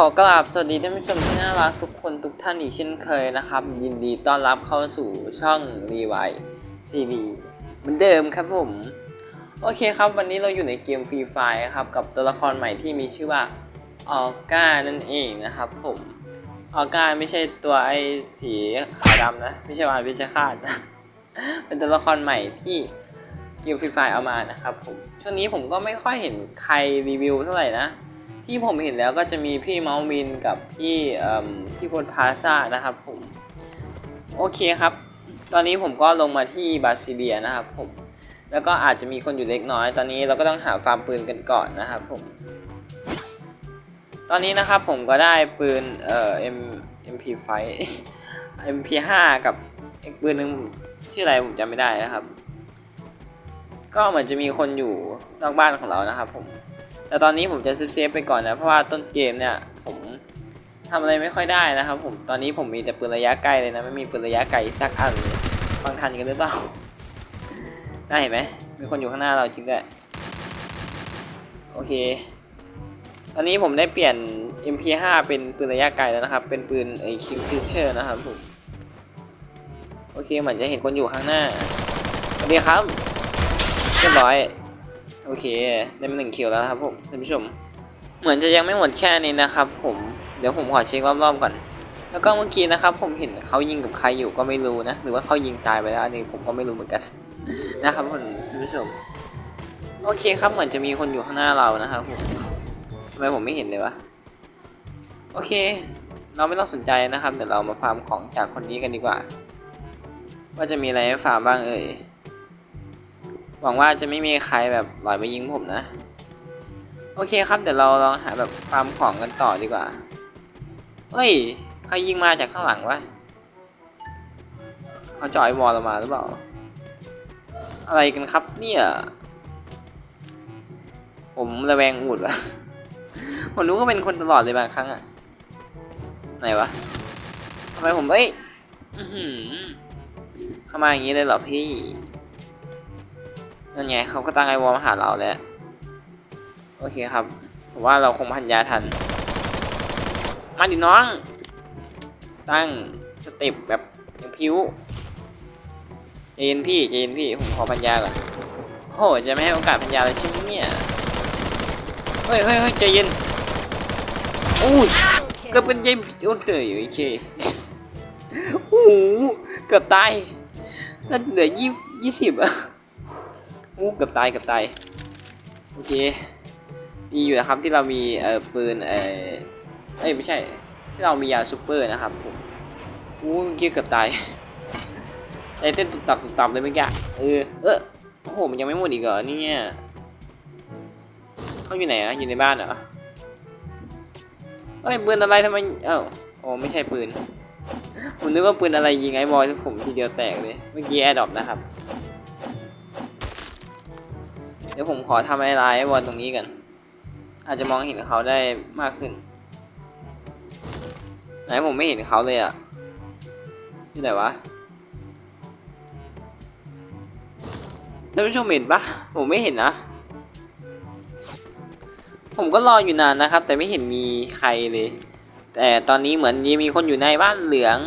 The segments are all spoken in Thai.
ขอกราบสวัสดีท่านผู้ชมที่น่ารักทุกคนทุกท่านอีกเช่นเคยนะครับ ยินดีต้อนรับเข้าสู่ช่องรีไวซีบีเหมือนเดิมครับผม โอเคครับวันนี้เราอยู่ในเกมฟรีไฟครับกับตัวละครใหม่ที่มีชื่อว่าออก้านั่นเองนะครับผมออก้าไม่ใช่ตัวไอ้สีขาวดำนะ ไม่ใช่วานวิจคาตนะเป็นตัวละครใหม่ที่เกมฟรีไฟเอามานะครับผมช่วงนี้ผมก็ไม่ค่อยเห็นใครรีวิวเท่าไหร่นะ ที่ผมเห็นแล้วก็จะมีพี่เมาส์มินกับพี่พี่พลพาซ่านะครับผมโอเคครับ ตอนนี้ผมก็ลงมาที่บาซิเลียนะครับผมแล้วก็อาจจะมีคนอยู่เล็กน้อย ตอนนี้เราก็ต้องหาฟาร์มปืนกันก่อนนะครับผมตอนนี้นะครับผมก็ได้ปืนเอ่อ M MP5 MP5 กับอีกปืนหนึงชื่ออะไรผมจำไม่ได้นะครับ ก็เหมือนจะมีคนอยู่นอกบ้านของเรานะครับผม แต่ตอนนี้ผมจะเซฟๆไปก่อนนะ เพราะว่าต้นเกมเนี่ยผมทำอะไรไม่ค่อยได้นะครับผม ตอนนี้ผมมีแต่ปืนระยะไกลเลยนะ ไม่มีปืนระยะไกลสักอันเลยฟังทันกันหรือเปล่าได้เห็นไหม มีคนอยู่ข้างหน้าเราจริงด้วย โอเค ตอนนี้ผมได้เปลี่ยน MP5 เป็นปืนระยะไกลแล้วนะครับ เป็นปืนไอ้ King Fisher นะครับผม โอเคเหมือนจะเห็นคนอยู่ข้างหน้าสวัสดีครับ เรียบร้อย โอเค ได้มาหนึ่งคิวแล้วครับผมท่านผู้ชม เหมือนจะยังไม่หมดแค่นี้นะครับผมเดี๋ยวผมขอเช็ครอบๆก่อน แล้วก็เมื่อกี้นะครับ ผมเห็นเขายิงกับใครอยู่ก็ไม่รู้นะ หรือว่าเขายิงตายไปแล้วอันนี้ผมก็ไม่รู้เหมือนกันนะครับผมท่านผู้ชม โอเคครับเหมือนจะมีคนอยู่ข้างหน้าเรานะครับผมทำไมผมไม่เห็นเลยวะโอเค เราไม่ต้องสนใจนะครับเดี๋ยวเรามาฟาร์มของจากคนนี้กันดีกว่า ว่าจะมีอะไรให้ฟาร์มบ้างเอ่ย หวังว่าจะไม่มีใครแบบลอยมายิงผมนะ โอเคครับเดี๋ยวเราลองหาแบบฟาร์มของกันต่อดีกว่าเฮ้ยใครยิงมาจากข้างหลังวะเขาจ่อยวอลเรามาหรือเปล่า อะไรกันครับเนี่ยผมระแวงอูดวะผมรู้ก็เป็นคนตลอดเลยบางครั้งอะไหนวะทำไมผมเอ้ยเข้ามาอย่างนี้เลยเหรอพี่ นั่นไงเขาก็ตั้งไอวอลมาหาเราแล้ว โอเคครับผมว่าเราคงพันยาทัน มาดิน้อง ตั้งสเต็ปแบบอย่างพิ้วใจเย็นพี่ใจเย็นพี่ผมขอพันยาก่อนโอ้โหจะไม่ให้โอกาสพันยาเลยใช่ไหมเนี่ยเฮ้ยเฮ้ยเฮ้ยใจเย็นอุ้ยเกือบเป็นใจโอ้เตยโอเคโอ้โหเกือบตายนั่นเหลือยี่ยี่สิบอะ อู้เกือบตายเกือบตายโอเคดีอยู่นะครับที่เรามีเอ่อปืนเอ่อเอ้ยไม่ใช่ ที่เรามียาซูเปอร์นะครับผมอู้เมื่อกี้เกือบตายใจเต้นตุบตับตุบตับเลยเมื่อกี้เออเออโอ้โหมันยังไม่หมดอีกเหรอเนี่ยเขาอยู่ไหนอะอยู่ในบ้านเหรอเอ้ยปืนอะไรทำไมเอ้าโอ้ไม่ใช่ปืนผมนึกว่าปืนอะไรยิงไอ้บอยทุกผมทีเดียวแตกเลยเมื่อกี้แอร์ดรอปนะครับ เดี๋ยวผมขอทำไอ้ลายไอ้บอลตรงนี้กัน อาจจะมองเห็นเขาได้มากขึ้น ไหนผมไม่เห็นเขาเลยอะที่ไหนวะท่านผู้ชมเห็นปะผมไม่เห็นนะ ผมก็รออยู่นานนะครับ แต่ไม่เห็นมีใครเลย แต่ตอนนี้เหมือนยังมีคนอยู่ในบ้านเหลือง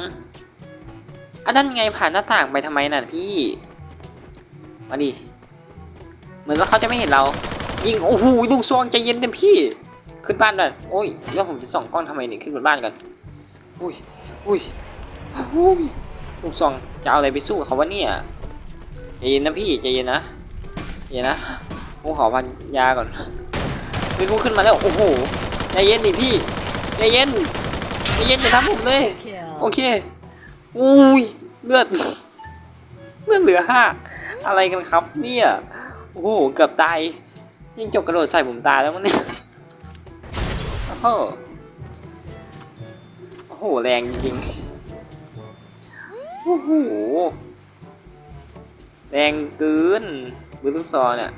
อันนั้นไงผ่านหน้าต่างไปทำไมน่ะพี่ มาดิ มือนว่าเขาจะไม่เห็นเรา ยิงโอ้โหลูกซองใจเย็นเต็มพี่ ขึ้นบ้านเลยโอ้ยแล้วผมจะส่องกล้องทำไมเนี่ยขึ้นบนบ้านกันอุ้ยอุ้ยอุ้ยลูกซองจะเอาอะไรไปสู้เขาวะเนี่ยใจเย็นนะพี่ใจเย็นนะใจเย็นนะผมขอพันยาก่อนมีกูขึ้นมาแล้วโอ้โหใจเย็นดิพี่ใจเย็นใจเย็นอย่าทำผมเลยโอเคอุ้ยเลือดเลือดเหลือห้าอะไรกันครับเนี่ย โอ้โห เกือบตาย ยิงจกกระโดดใส่ผมตายแล้วมั้งเนี่ย โอ้โห โอ้โห แรงจริงโอ้โห แรงเกินบือลูซอเนี่ย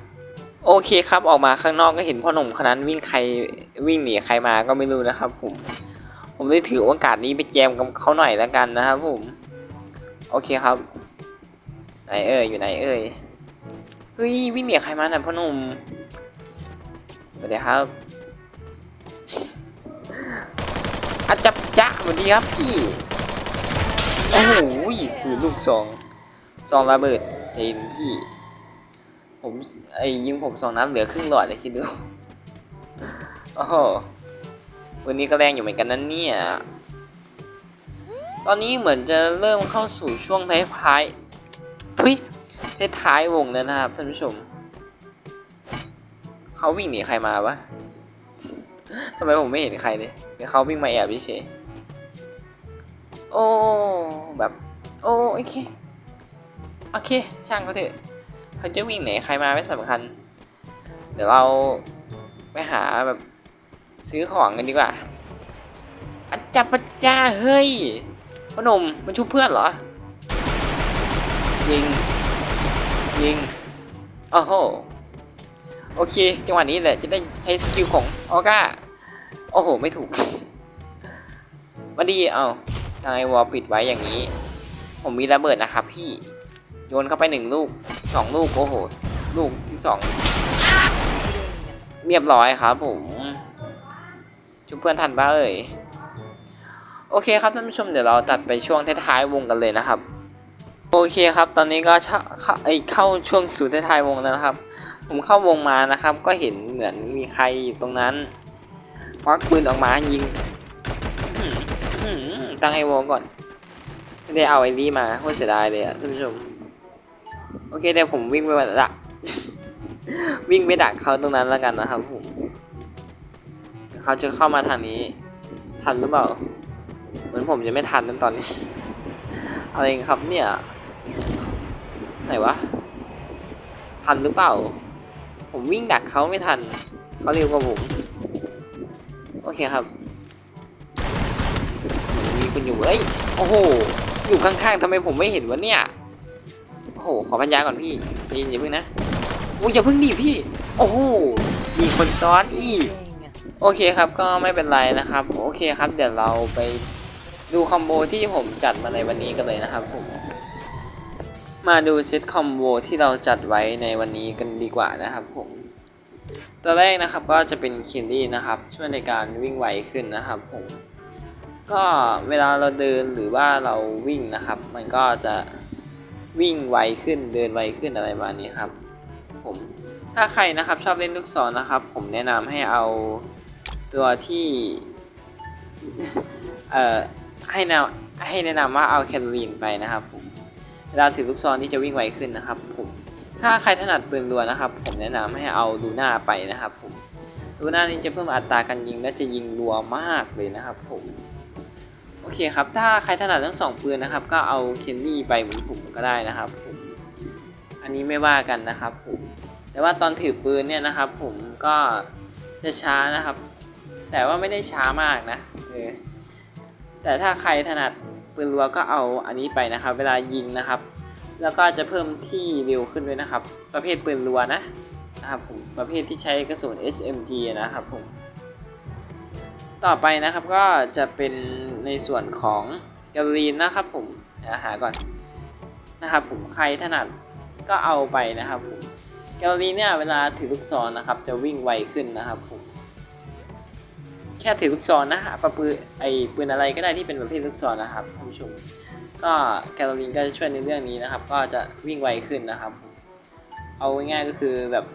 โอเคครับออกมาข้างนอกก็เห็นพ่อหนุ่มคนนั้นวิ่งใครวิ่งหนีใครมาก็ไม่รู้นะครับผม ผมเลยถือโอกาสนี้ไปแจมกับเขาหน่อยแล้วกันนะครับผม โอเคครับไหนเอ่ยอยู่ไหนเอ่ย เฮ้ยวิ่งเหนียใครมาน่ะพ่อหนุ่มสวัสดีครับอาจับจ้าสวัสดีครับพี่โอ้โหปืนลูกซองซองระเบิดเต็มพี่ผมไอ้ยิงผมสองนัดเหลือครึ่งหลอดเลยคิดดูโอ้โหวันนี้ก็แรงอยู่เหมือนกันนั่นเนี่ย ตอนนี้เหมือนจะเริ่มเข้าสู่ช่วงท้ายๆทุย ท้ายวงแล้วนะครับท่านผู้ชม เขาวิ่งหนีใครมาวะทำไมผมไม่เห็นใครเลยเดี๋ยวเขาวิ่งมาแอบเฉยโอ้แบบโอ้โอเคโอเค ช่างเขาเถอะเขาจะวิ่งไหนใครมาไม่สำคัญ เดี๋ยวเราไปหาแบบซื้อของกันดีกว่าอาจับปะจ้าเฮ้ยพ่อหนุ่มมันชุบเพื่อนเหรอยิง ยิงโอ้โหโอเค จังหวะนี้แหละจะได้ใช้สกิลของออก้าโอ้โห ไม่ถูกมาดีเอาทางไอวอลปิดไว้อย่างนี้ ผมมีระเบิดนะครับพี่ โยนเข้าไปหนึ่งลูกสองลูก โอ้โห ลูกที่สองเรียบร้อยครับผมชุบเพื่อนทันบ้าเอ่ยโอเคครับท่านผู้ชมเดี๋ยวเราตัดไปช่วงท้ายๆวงกันเลยนะครับ โอเคครับ ตอนนี้ก็เข้าเข้าเอ้ยเข้าช่วงสู่ท้ายวงแล้วนะครับ ผมเข้าวงมานะครับ ก็เห็นเหมือนมีใครอยู่ตรงนั้นควักปืนออกมายิงตั้งไอวอลก่อนไม่ได้เอาไอ้นี่มาโคตรเสียดายเลยอะท่านผู้ชม โอเคเดี๋ยวผมวิ่งไปดัก วิ่งไปดักเขาตรงนั้นแล้วกันนะครับผมเขาจะเข้ามาทางนี้ ทันหรือเปล่า เหมือนผมจะไม่ทันนั่นตอนนี้ อะไรครับเนี่ย ไหนวะ ทันหรือเปล่า ผมวิ่งดักเขาไม่ทัน เขาเร็วกว่าผม โอเคครับ มีคุณอยู่เอ้ย โอ้โห อยู่ข้างๆทำไมผมไม่เห็นวะเนี่ย โอ้โห ขอพันยาก่อนพี่ใจเย็นอย่าเพิ่งนะโอ้ยอย่าเพิ่งดิพี่ โอ้โห มีคนซ้อนอีก โอเคครับ ก็ไม่เป็นไรนะครับ โอเคครับ เดี๋ยวเราไปดูคอมโบที่ผมจัดมาในวันนี้กันเลยนะครับผม มาดูเซตคอมโบที่เราจัดไว้ในวันนี้กันดีกว่านะครับผม ตัวแรกนะครับก็จะเป็นคินดี้นะครับ ช่วยในการวิ่งไวขึ้นนะครับผม ก็เวลาเราเดินหรือว่าเราวิ่งนะครับ มันก็จะวิ่งไวขึ้นเดินไวขึ้นอะไรประมาณนี้ครับ ผม ถ้าใครนะครับชอบเล่นลูกศรนะครับ ผมแนะนำให้เอาตัวที่ เอ่อให้แนะให้แนะนำว่าเอาแคลอรีนไปนะครับผม เวลาถือลูกศรที่จะวิ่งไวขึ้นนะครับผมถ้าใครถนัดปืนรัวนะครับ ผมแนะนำให้เอาลูน่าไปนะครับผมลูน่านี้จะเพิ่มอัตราการยิงและจะยิงรัวมากเลยนะครับผมโอเคครับ ถ้าใครถนัดทั้งสองปืนนะครับ ก็เอาเคนนี่ไปเหมือนผมก็ได้นะครับผมอันนี้ไม่ว่ากันนะครับผมแต่ว่าตอนถือปืนเนี่ยนะครับ ผมก็จะช้านะครับ แต่ว่าไม่ได้ช้ามากนะเออแต่ถ้าใครถนัด ปืนรัวก็เอาอันนี้ไปนะครับ เวลายิงนะครับ แล้วก็จะเพิ่มที่เร็วขึ้นด้วยนะครับ ประเภทปืนรัวนะนะครับผมประเภทที่ใช้กระสุน SMG นะครับผมต่อไปนะครับก็จะเป็นในส่วนของแกลลีนนะครับผมเดี๋ยวหาก่อนนะครับผมใครถนัดก็เอาไปนะครับผมแกลลีนเนี่ยเวลาถือลูกศรนะครับ จะวิ่งไวขึ้นนะครับผม แค่ถือลูกศรนะฮะปะปืนไอปืนอะไรก็ได้ที่เป็นประเภทลูกศรนะครับท่านผู้ชมก็แคลอรีนก็จะช่วยในเรื่องนี้นะครับ ก็จะวิ่งไวขึ้นนะครับ เอาง่ายๆก็คือแบบ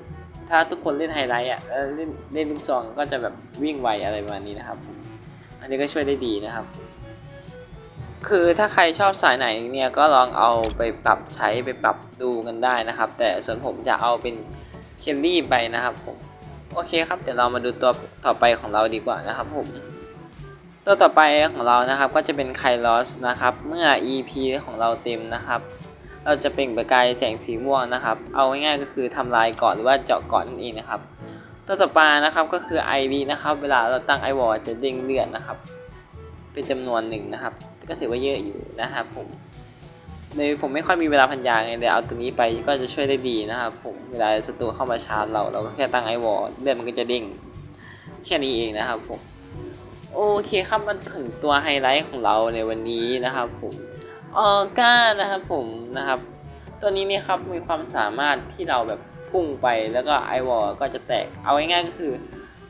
ถ้าทุกคนเล่นไฮไลท์อะเล่นเล่นลูกซองก็จะแบบวิ่งไวอะไรประมาณนี้นะครับ อันนี้ก็ช่วยได้ดีนะครับ คือถ้าใครชอบสายไหนเนี่ยก็ลองเอาไปปรับใช้ไปปรับดูกันได้นะครับ แต่ส่วนผมจะเอาเป็นเคลลี่ไปนะครับผม โอเคครับเดี๋ยวเรามาดูตัวต่อไปของเราดีกว่านะครับผมตัวต่อไปของเรานะครับก็จะเป็นไคลอสนะครับ เมื่อ EP ของเราเต็มนะครับ เราจะเปล่งประกายแสงสีม่วงนะครับ เอาง่ายๆก็คือทำลายก่อนหรือว่าเจาะก่อนนั่นเองนะครับ ตัวต่อไปนะครับก็คือ ID นะครับ เวลาเราตั้ง i w a l จะเด้งเลือดนะครับ เป็นจำนวนหนึ่งนะครับ ก็ถือว่าเยอะอยู่นะครับผม ในผมไม่ค่อยมีเวลาพันยาไงเลยเอาตัวนี้ไปก็จะช่วยได้ดีนะครับผมเวลาศัตรูเข้ามาชาร์จเราเราก็แค่ตั้ง i w a l เลือดมันก็จะเด้งแค่นี้เองนะครับผมโอเคครับมันถึงตัวไฮไลท์ของเราในวันนี้นะครับผมออก้านะครับผมนะครับ ตัวนี้เนี่ยครับมีความสามารถที่เราแบบพุ่งไปแล้วก็ไอวอลก็จะแตกเอาง่ายๆก็คือ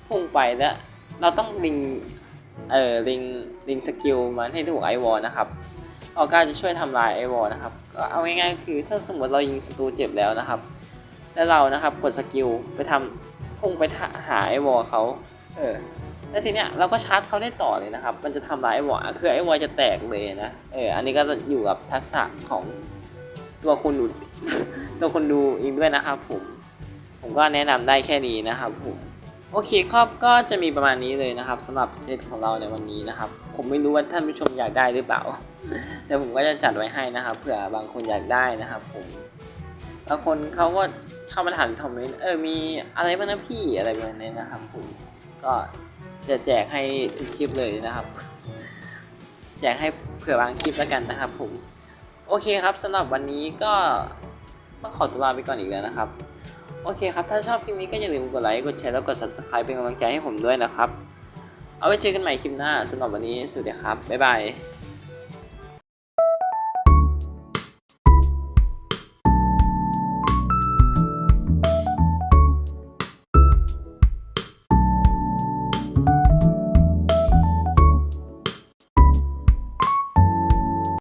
พุ่งไปแล้วเราต้องดึงเอ่อลิงลิงสกิลมันให้ถูกไอวอลนะครับ ออก้าจะช่วยทำลายไอวอลนะครับก็เอาง่ายๆคือถ้าสมมติเรายิงศัตรูเจ็บแล้วนะครับ แล้วเรานะครับกดสกิลไปทำพุ่งไปหาไอวอลเขาเออแล้วทีเนี้ยเราก็ชาร์จเขาได้ต่อเลยนะครับ มันจะทำลายไอวอลคือไอวอลจะแตกเลยนะเอออันนี้ก็อยู่กับทักษะของตัวคุณดูตัวคนดูอีกด้วยนะครับผมผมก็แนะนำได้แค่นี้นะครับผมโอเคครับก็จะมีประมาณนี้เลยนะครับสำหรับเซตของเราในวันนี้นะครับ ผมไม่รู้ว่าท่านผู้ชมอยากได้หรือเปล่า แต่ผมก็จะจัดไว้ให้นะครับเผื่อบางคนอยากได้นะครับ ผมบางคนเขาก็เข้ามาถามคอมเมนต์เออมีอะไรบ้างนะพี่อะไรแบบนี้นะครับ ผมก็จะแจกให้ทุกคลิปเลยนะครับ แจกให้เผื่อบางคลิปแล้วกันนะครับ ผม โอเคครับสำหรับวันนี้ก็ต้องขอตัวลาไปก่อนอีกแล้วนะครับ โอเคครับ ถ้าชอบคลิปนี้ก็อย่าลืมกดไลค์ กดแชร์ แล้วกด subscribe เป็นกำลังใจให้ผมด้วยนะครับ เอาไว้เจอกันใหม่คลิปหน้าสำหรับวันนี้สวัสดีครับบ๊ายบาย